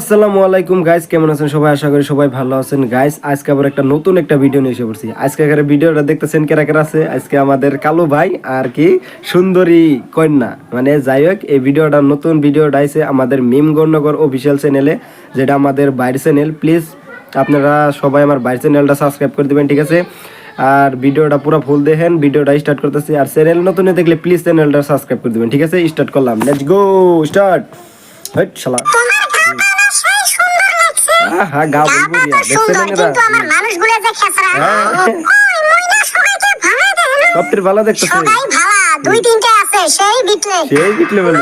আসসালামু আলাইকুম গাইস কেমন আছেন? সবাই আশা করি সবাই ভালো আছেন। গাইস আজকে আবার একটা নতুন একটা ভিডিও নিয়ে এসে পড়ছি। আজকে এখানে ভিডিওটা দেখতেছেন কেরা কেরা আছে? আজকে আমাদের কালু ভাই আর কি সুন্দরী কন্যা। মানে যাই হোক, এই ভিডিওটা নতুন ভিডিওটা আইছে আমাদের মিম গণনগর অফিসিয়াল চ্যানেলে যেটা আমাদের বাইরের চ্যানেল প্লিজ আপনারা সবাই আমার বাইরের চ্যানেলটা সাবস্ক্রাইব করে দিবেন, ঠিক আছে? আর ভিডিওটা পুরো ফুল দেখেন, ভিডিওটা স্টার্ট করতেছি। আর চ্যানেল নতুন দেখলে প্লিজ চ্যানেলটা সাবস্ক্রাইব করে দিবেন, ঠিক আছে? স্টার্ট করলাম। লেটস গো স্টার্ট হট শালা। আহা গা গা বলব তো সুন্দর কিন্তু আমার মানুষগুলো যে খেসরা হ্যাঁ। ওই মইনা সবাইকে ভালো দেখল। সবটির ভালো দেখতেছে। সবাই ভালো দুই তিনটে আছে সেই বিটলে সেই বিটলে বলে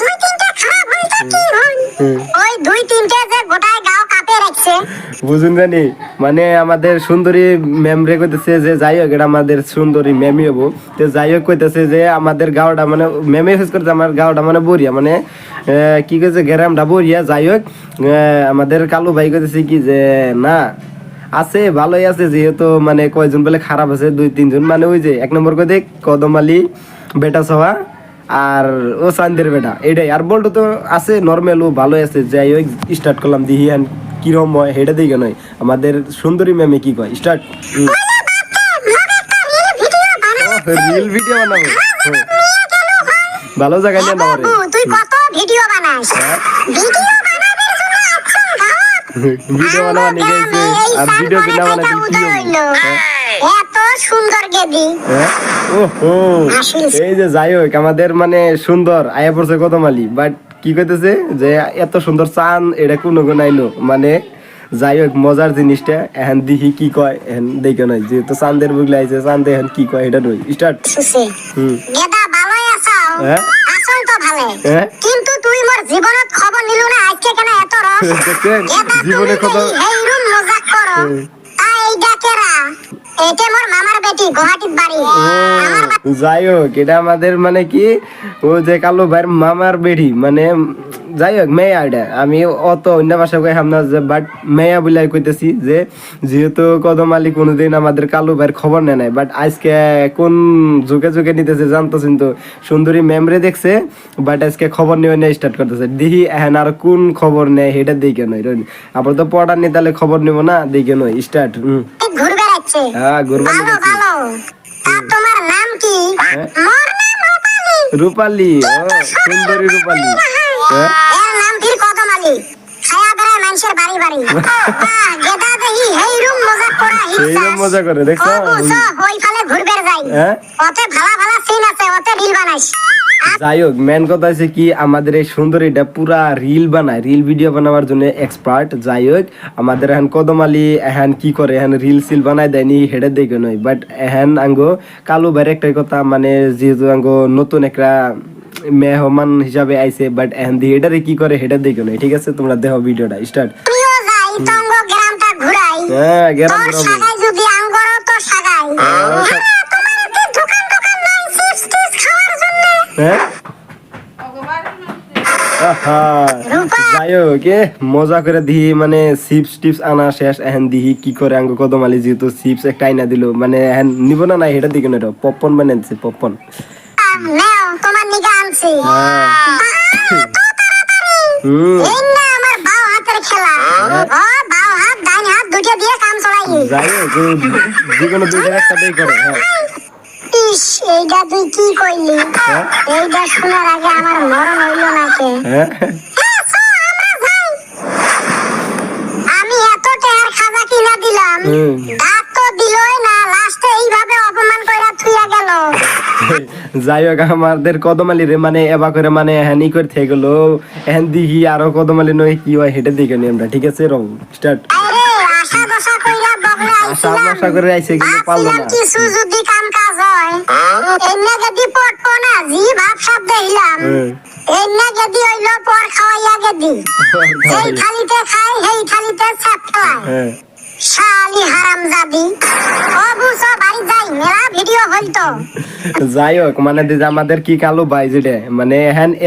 দুই তিনটে খারাপ হইছে কি হন ওই দুই তিনটে যে গোটায় বুঝুন জানি মানে আমাদের সুন্দরী ম্যাম রে কইতেছে যে, যাই হোক, এটা আমাদের সুন্দরী ম্যামই হব। তো যাই হোক, কইতেছে যে, আমাদের মানে ম্যামে ইউজ করতে আমার মানে বরিয়া মানে কি কইছে, গ্রামটা বরিয়া যাই হোক আমাদের কালু ভাই কইতেছে কি যে, না, আছে, ভালোই আছে, যেহেতু মানে কয়জন বলে খারাপ আছে, দুই, তিনজন মানে ওই যে, এক নম্বর কই দেখ কদম আলী, বেটা সভা, আর ও চান্দের বেটা, এটাই, আর বলটো তো আছে নর্মাল ও ভালোই আছে, যাই হোক স্টার্ট করলাম, দিহি কিরম হয় হেটা দিকে নয়। আমাদের সুন্দরী ম্যামে কি কয়? স্টার্ট রিল ভিডিও বানাবো। ভালো জায়গায় রে। তুই কত ভিডিও বানাস? হ্যাঁ। ভিডিও বানাবা আর ভিডিও না বানাতে কি এত সুন্দর গেদি। হ্যাঁ? ওহো, এই যে যাই হোক আমাদের মানে সুন্দর আয়া পড়ছে কত মালি বাট কি কইতেছে? যে এত সুন্দর চান এটা কোনো গুণ আইলো? মানে যাই হোক মজার জিনিসটা এখন দিহি কি কয় এখন দেখে নয় যেহেতু চান্দের বুগলে আইছে চান্দে এখন কি কয় এটা নয়। স্টার্ট হুম। গেদা ভালোই আছাও হ্যাঁ? আসল তো ভালো হ্যাঁ? কিন্তু তুই মোর জীবনত খবর নিলু না আজকে কেন এত রস? জীবনে তুমি এই রুম মজাক করো। যাই হোক এটা আমাদের মানে কি ও যে কালো ভাইয়ের মামার বেড়ি মানে যাই হোক মেয়া এটা। আমি অত অন্য ভাষা কই হাম না যে বাট মেয়া বলে কইতেছি যে যেহেতু কদম আলী কোনোদিন আমাদের কালো ভাইয়ের খবর নেয় নাই বাট আজকে কোন যুগে যুগে নিতেছে জানতেছেন তো সুন্দরী মেমরে দেখছে বাট আজকে খবর নিয়ে নিয়ে স্টার্ট করতেছে। দেখি এখন আর কোন খবর নেয় সেটা দেখে নয় আবার তো পড়া নিয়ে তাহলে খবর নিব না দেখে নয় স্টার্ট হম। হ্যাঁ ঘুরবা তোমার নাম কি? হ্যাঁ? রূপালী। সুন্দরী রূপালী? এর নাম ফির কদম আলী? খায়া বেড়ায় মানুষের বাড়ি বাড়ি। গেদা দেহি হেই রুম মজা করা এইরকম মজা করে, দেখছ? ওই ফালে ঘুরবে যাই। হ্যাঁ? ওতে ভালা ভালা সিন আছে ওতে রিল বানাইস। যাই হোক মেন কথা হচ্ছে কি আমাদের এই সুন্দরীটা পুরা রিল বানায় রিল ভিডিও বানাবার জন্য এক্সপার্ট যাই হোক আমাদের এখন কদম আলী এখন কি করে এখন রিল সিল বানাই দেয়নি হেডে দেখে নয়। বাট এখন আঙ্গো কালো বাইরে একটা কথা মানে যেহেতু আঙ্গো নতুন একটা মেহমান হিসাবে আইছে বাট এখন দিয়ে এটারে কি করে হেডে দেখে নয় ঠিক আছে? তোমরা দেখো ভিডিওটা স্টার্ট হ্যাঁ গেরাম যাই হোক মজা করে দিহি মানে চিপস টিপস আনা শেষ এখন দিহি কি করে আঙ্গ কদমালি যেহেতু চিপস একটা আইনা দিল। মানে এখন নিব না না এটা দিকে না পপকর্ন বানিয়ে দিচ্ছে পপকর্ন আনছি। বাহ, তো তাড়াতাড়ি। হুম এই না আমার বাও হাতের খেলা। ও বাও হাত ডাইন হাত দুটো দিয়ে কাম চলাই। যাই হোক ও যে কোনো দুইটার একটা করে হ্যাঁ। ইস এইটা তুই কি কইলি হ্যাঁ? এইটা শোনার আগে আমার মরণ হইল নাকি? হ্যাঁ। আমি এত টাকার খাজা কিনা দিলাম। হুম। তো দিলই না লাস্টে এইভাবে অপমান কইরা থুইয়া গেল। যাই হোক আমাদের কদমালি রে মানে এবা করে মানে হ্যানি করে থেকে গেলো। এখন দিহি আরও কদমালি নয় কি হয় হেঁটে দিকে নি আমরা ঠিক আছে? রং স্টার্ট আশা আশা করে আইছে কিন্তু পারল না। কিছু যদি কাম কাজ হয় এমনি গেদি পটবো না জি ভাব সব দেখিলাম হুম। এমনি গেদি হইল পর খাওয়াইয়া গেদি। এই থালিতে খাই সেই থালিতে চাপ খায়। শালি হারাম মেলা ভিডিও হইতো যাই হোক মানে আমাদের কি কালো ভাই যেটা মানে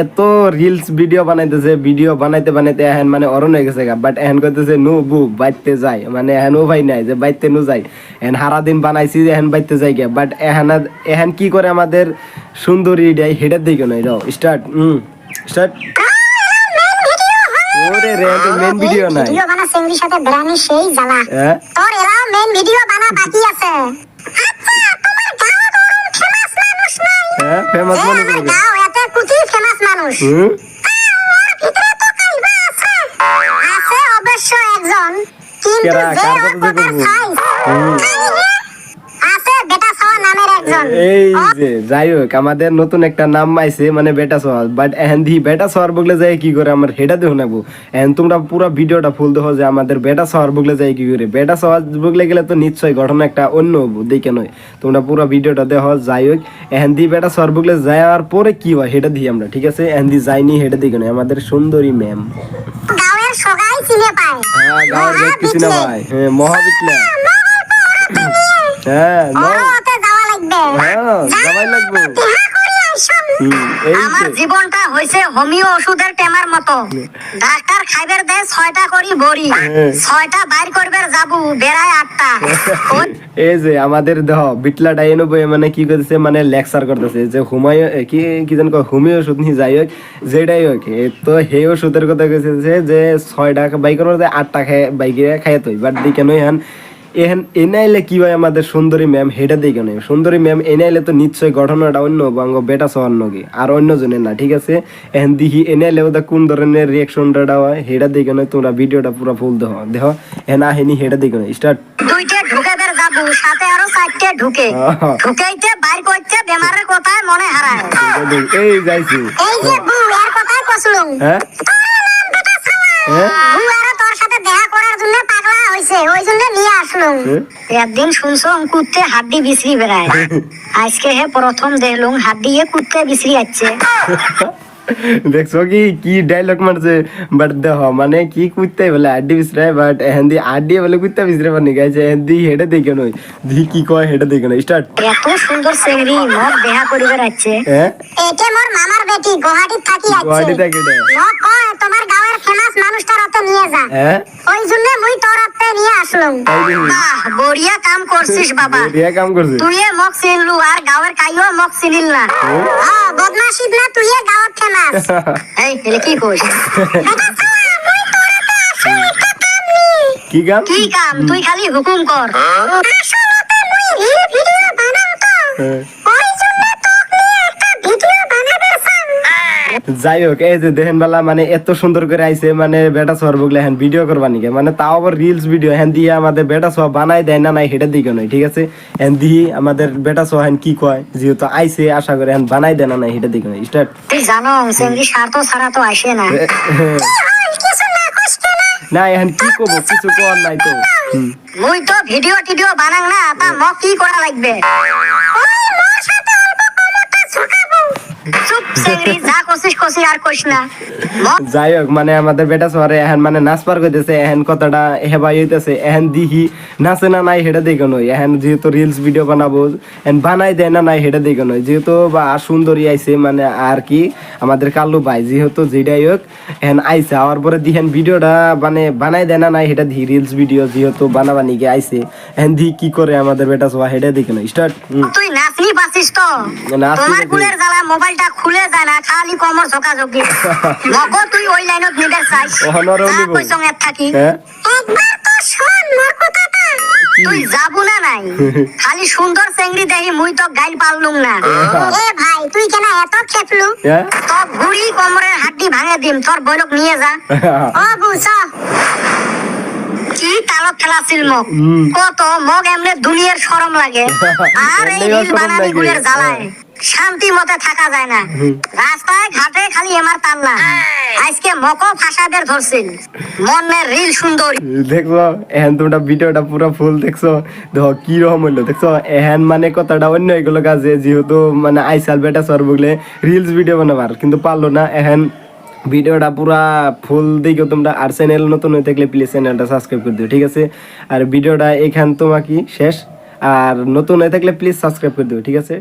এত রিলস ভিডিও বানাইতেছে ভিডিও বানাইতে বানাইতে এখন মানে অরণ হয়ে গেছে বাট এখন কইতেছে নু বু বাইতে যাই। মানে ও ভাই নাই যে বাইতে নু যাই। দিন বানাইছি যে বাইতে যাই গে বাট কি করে আমাদের সুন্দরী দেয় হেডের দিকে নয় রাও স্টার্ট হুম স্টার্ট ওরে রে মেন ভিডিও নাই। ভিডিও বানা সাথে সেই জ্বালা। হ্যাঁ। তোর মেন ভিডিও বানা বাকি আছে। হ্যাঁ ফেমাস মনে করবে ফেমাস মানুষ। হুম? কাইবা আছে। অবশ্য একজন কিন্তু যে কথা যে কথার করব? সাইজ হুম। আছে বেটা সাওয়া নামের একজন এই যে যাই হোক আমাদের নতুন একটা নাম আইছে মানে বেটা সওয়াল বাট এখন দি বেটা সওয়ার বগলে যায় কি করে আমার হেডা দেখো নাকবো এখন তোমরা পুরো ভিডিওটা ফুল দেখো যে আমাদের বেটা সওয়ার বগলে যায় কি করে। বেটা সওয়ার বগলে গেলে তো নিশ্চয়ই ঘটনা একটা অন্য দেখে নয়। তোমরা পুরো ভিডিওটা দেখো যাই হোক এখন দি বেটা সওয়ার বগলে যাওয়ার পরে কি হয় হেটা দিই আমরা ঠিক আছে? এখন দি যাইনি হেটা দেখে নয় আমাদের সুন্দরী ম্যাম। গাঁয়ের সবাই চিনে পায়। হ্যাঁ গাঁয়ের ব্যক্তি হ্যাঁ মহাবিটলা হ্যাঁ লাগবে হ্যাঁ যাওয়াই লাগবে। দেখা করি আইসন হুম, এই আমার যে। জীবনটা হয়েছে হোমিও ওষুধের টেমার মতো। ডাক্তার খাইবার দেয় ছয়টা করি বড়ি। ছয়টা বাইর করবার যাব বেড়ায় আটটা। এই যে আমাদের দেহ বিটলা ডাইনো বই মানে কি করতেছে মানে লেকচার করতেছে যে হুমায়ু কি কি জান কয় হোমিও ওষুধ নি যাই হোক যেটাই হোক তো সেই ওষুধের কথা কইছে যে ছয় টাকা বাইক করব আটটা খায় বাইকে খাইয়ে তুই বাট দিকে নই হান এহেন এনাইলে কি হয় আমাদের সুন্দরী ম্যাম হেটা দিকে নয় সুন্দরী ম্যাম এনাইলে তো নিশ্চয়ই ঘটনাটা অন্য বাঙ্গ বেটা সবার নগে আর অন্য জনের না ঠিক আছে? এহেন দিহি এনাইলে ওটা কোন ধরনের রিয়াকশনটা হয়? হেটা দিকে নয় তোমরা ভিডিওটা পুরো ফুল দেহ দেহ এনা হেনি হেটা দিকে নয় স্টার্ট সাথে আরও চারটে ঢুকে। আহা। বাইর করতে বেমারের কথায় মনে হারায়। এই যাইছি। এই যে বু এর কসলুম। হ্যাঁ? হ্যাঁ? দেখা করার জন্য পাগলা হইছে ওই জন্য নিয়ে আসলুম? একদিন শুনছো কুত্তে হাড্ডি বিছরি বেড়ায়। আজকে হে প্রথম দেখলুম হাড্ডি এ কুত্তে বিছরি যাচ্ছে দেখছ কি কি ডায়লগ মারছে? বাট দেখ মানে কি কুত্তে বলে আড্ডি বিসরে বাট হেন্দি আড্ডি বলে কুত্তে বিসরে পানি গাইছে হেন্দি হেডে দেখে নই। দি কি কয় হেডে দেখে নই। স্টার্ট এত সুন্দর চেংড়ি মগ দেখা করিবার আছে হ্যাঁ? এতে মোর মামার বেটি গুয়াহাটিত থাকি আছে গুয়াহাটি থেকে দে মোক কয় তোমার গাঁয়ের ফেমাস মানুষটার নিয়ে যা। ওই জন্য মুই তোর নিয়ে আসলুম। বাহ বড়িয়া কাম করছিস বাবা। দিয়া কাম করছে তুই এ চিনলু আর গাঁয়ের কাইও মগ চিনিল না। হ্যাঁ বদমাশিত না তুই এ ফেমাস এই এলে কি কাম? কি কাম? তুই খালি হুকুম কর। আসলতে মুই ভিডিও বানাম তো হ্যাঁ। ওই জন্য তোক নিয়ে একটা ভিডিও বানাবে চাম যাই হোক এই যে দেখেন বেলা মানে এত সুন্দর করে আইছে মানে বেটা সর বগলে হ্যান ভিডিও করবা নিকে? মানে তাও আবার রিলস ভিডিও হ্যান দিয়ে আমাদের বেটা সহ বানাই দেয় না নাই হেটা দিকে নয় ঠিক আছে? হ্যান দিয়ে আমাদের বেটা সহ হ্যান কি কয়? যেহেতু আইছে আশা করে হ্যান বানাই দেয় না নাই হেটা দিকে নয় স্টার্ট তুই জানো চেংড়ি স্বার্থ ছাড়া তো আসে না। না কষ্ট না। না এখন কি করব? কিছু কর নাই তো। মুই তো ভিডিও টিডিও বানাং না তা মগ কি করা লাগবে ওই মোর সাথে অল্প কমতে ঝুঁকাবো চুপ চেংড়ি যা কষিস কষি আর কইস না মগ যাই হোক মানে আমাদের বেটা এখন মানে নাচ পার করতেছে এখন কথাটা হেবাই হইতেছে এখন দিহি নাচে না নাই হেটা দেখে নয় এখন যেহেতু রিলস ভিডিও বানাবো এখন বানাই দেয় না নাই হেটা দেখে নয় যেহেতু বা আর সুন্দরী আইছে মানে আর কি আমাদের কাল্লু ভাই যেহেতু যেটাই হোক এখন আইছে আওয়ার পরে দিহেন ভিডিওটা মানে বানাই দেয় না নাই হেটা দি রিলস ভিডিও যেহেতু বানাবানি গে আইছে এখন দি কি করে আমাদের বেটা সহ হেটা দেখে নয় স্টার্ট তুই নাচনি পাচ্ছিস তো? তোমার কুলের জ্বালা মোবাইলটা খুলে যায় না খালি কমর ঝোকা ঝোকি মগ তুই ওই লাইনত নিবে চাইস ওহনরও নিবো। কই সঙ্গে থাকি। হ্যাঁ। একবার তো শোন মোর কথাটা। তুই যাব না নাই? খালি সুন্দর চেংড়ি দেখি মুই তো গাইল পারলুম না। এ ভাই তুই কেন এত খেপলু? তো ঘুড়ি কোমরের হাড্ডি ভাঙে দিম তোর বৈরক নিয়ে যা। ও বুঝ। মগ হুম। কত মগ এমনি দুনিয়ার শরম লাগে। আর এই এমনিও রিল বানানি গুলের জ্বালায়। শান্তি মতে থাকা যায় না। রাস্তায় ঘাটে খালি এমার আজকে মকো ফাঁসাদের ধরছিল। মনের রিল সুন্দরী। দেখছ তোমরা ভিডিওটা পুরো ফুল দেখছ। দেখো কি রকম হইল দেখছ? এখন মানে কথাটা অন্য এগুলো কাজে যেহেতু মানে আইসাল বেটা সর বগলে রিলস ভিডিও বানাবার কিন্তু পারল না এখন ভিডিওটা পুরা ফুল দেখো তোমরা আর চ্যানেল নতুন হয়ে থাকলে প্লিজ চ্যানেলটা সাবস্ক্রাইব করে দিও, ঠিক আছে? আর ভিডিওটা এখান তোমাকে শেষ। আর নতুন হয়ে থাকলে প্লিজ সাবস্ক্রাইব করে দিও, ঠিক আছে?